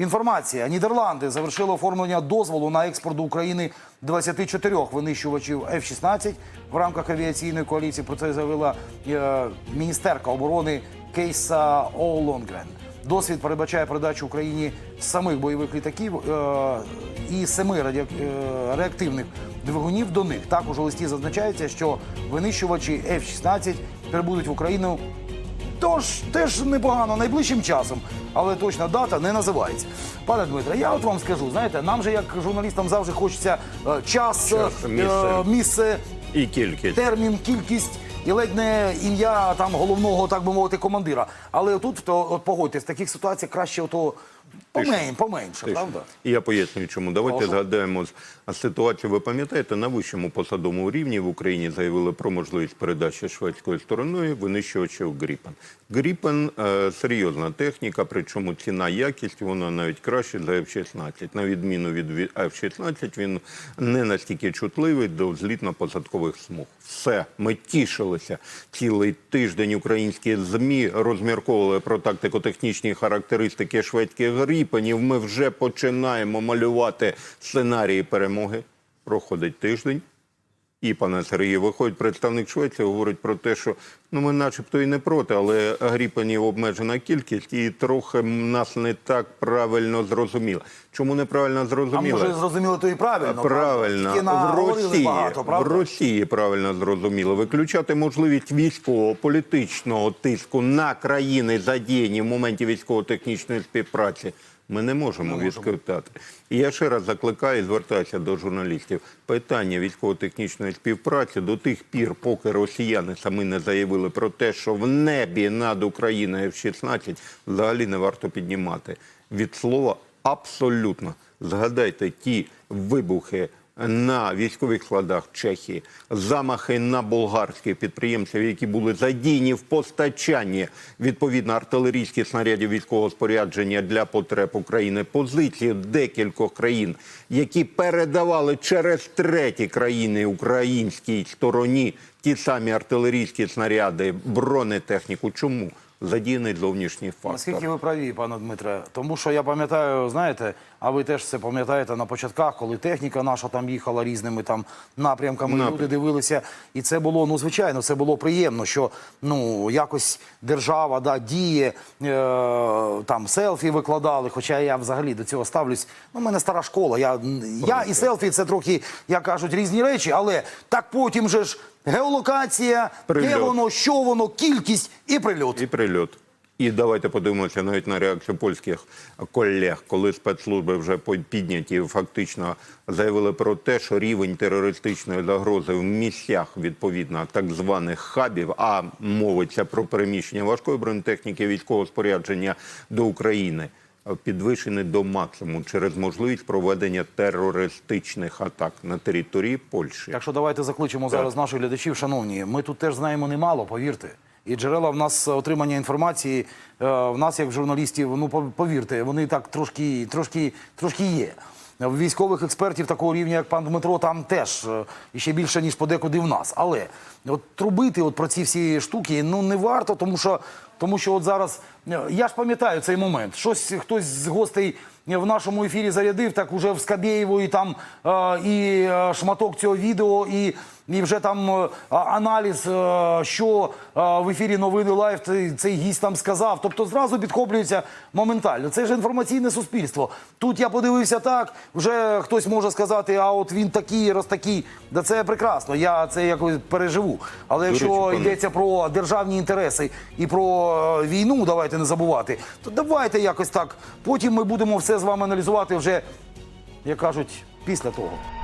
Інформація: Нідерланди завершили оформлення дозволу на експорт до України 24 винищувачів F-16 в рамках авіаційної коаліції. Про це заявила е, міністерка оборони Кейса Оулонгрен. Досвід передбачає передачу Україні самих бойових літаків е, і семи радіо- е, реактивних двигунів до них. Також у листі зазначається, що винищувачі F-16 прибудуть в Україну Тож теж непогано найближчим часом, але точна дата не називається. Пане Дмитре, я от вам скажу, знаєте, нам же як журналістам завжди хочеться е, час, Час, е, місце. місце, І кількість. термін, кількість. І ледь не ім'я там головного, так би мовити, командира. Але тут, то, от погодьтесь, в таких ситуаціях краще ото помен, поменше, Ти правда? І я пояснюю, чому. Давайте Прошу. згадаємо ситуацію. Ви пам'ятаєте, на вищому посадовому рівні в Україні заявили про можливість передачі шведською стороною винищувачів Гріпен. Гріпен е, серйозна техніка, причому ціна якість вона навіть краще за F-16. На відміну від ві- F-16, він не настільки чутливий до злітно-посадкових смуг. Все, ми тішилися. Цілий тиждень українські ЗМІ розмірковували про тактико-технічні характеристики шведських гріпенів. Ми вже починаємо малювати сценарії перемоги. Проходить тиждень. І, пане Сергію, виходить представник Швеції, говорить про те, що ну ми начебто і не проти, але гріпенів обмежена кількість, і трохи нас не так правильно зрозуміли. Чому неправильно А зрозуміли? може зрозуміло то і правильно. Правильно, Тільки в Росії, багато, в? Росії правильно зрозуміло. Виключати можливість військового політичного тиску на країни задіяні в моменті військово-технічної співпраці. Ми не можемо відкладати. І я ще раз закликаю і звертаюся до журналістів. Питання військово-технічної співпраці до тих пір, поки росіяни самі не заявили про те, що в небі над Україною F-16 взагалі не варто піднімати. Від слова абсолютно. Згадайте ті вибухи на військових складах Чехії, замахи на болгарських підприємців, які були задіяні в постачанні відповідно артилерійських снарядів військового спорядження для потреб України, позиції декількох країн, які передавали через треті країни українській стороні ті самі артилерійські снаряди, бронетехніку. Чому? Задіяний зовнішній фактор. Наскільки ви праві, пане Дмитре? Тому що я пам'ятаю, знаєте, а ви теж це пам'ятаєте на початках, коли техніка наша там їхала різними там напрямками, Напрям. люди дивилися, і це було ну звичайно, це було приємно, що ну якось держава да діє, е, там селфі викладали. Хоча я взагалі до цього ставлюсь. Ну, в мене стара школа. Я, я і селфі це трохи, як кажуть, різні речі, але так потім же ж геолокація, де воно, що воно, кількість і прильот. І прильот. І давайте подивимося навіть на реакцію польських колег, коли спецслужби вже підняті фактично заявили про те, що рівень терористичної загрози в місцях відповідно так званих хабів, а мовиться про переміщення важкої бронетехніки, військового спорядження до України. Підвищений до максимуму через можливість проведення терористичних атак на території Польщі. Так що давайте закличемо зараз наших глядачів. Шановні, ми тут теж знаємо немало, повірте. І джерела в нас е, отримання інформації е, в нас, як журналістів, ну повірте, вони так трошки, трошки, трошки є. Військових експертів такого рівня, як пан Дмитро, там теж е, ще більше, ніж подекуди в нас. Але от трубити от про ці всі штуки ну не варто, тому що, тому що от зараз я ж пам'ятаю цей момент. Щось хтось з гостей в нашому ефірі зарядив, так уже в Скабєєвої там і шматок цього відео, і, і вже там е, аналіз, е, що е, в ефірі новини лайв цей, гість там сказав. Тобто зразу підхоплюється моментально. Це ж інформаційне суспільство. Тут я подивився так, вже хтось може сказати, а от він такий, раз такий. Да це прекрасно. Я це якось переживу. Але якщо йдеться про державні інтереси і про війну, давайте не забувати, то давайте якось так. Потім ми будемо все з вами аналізувати вже, як кажуть, після того.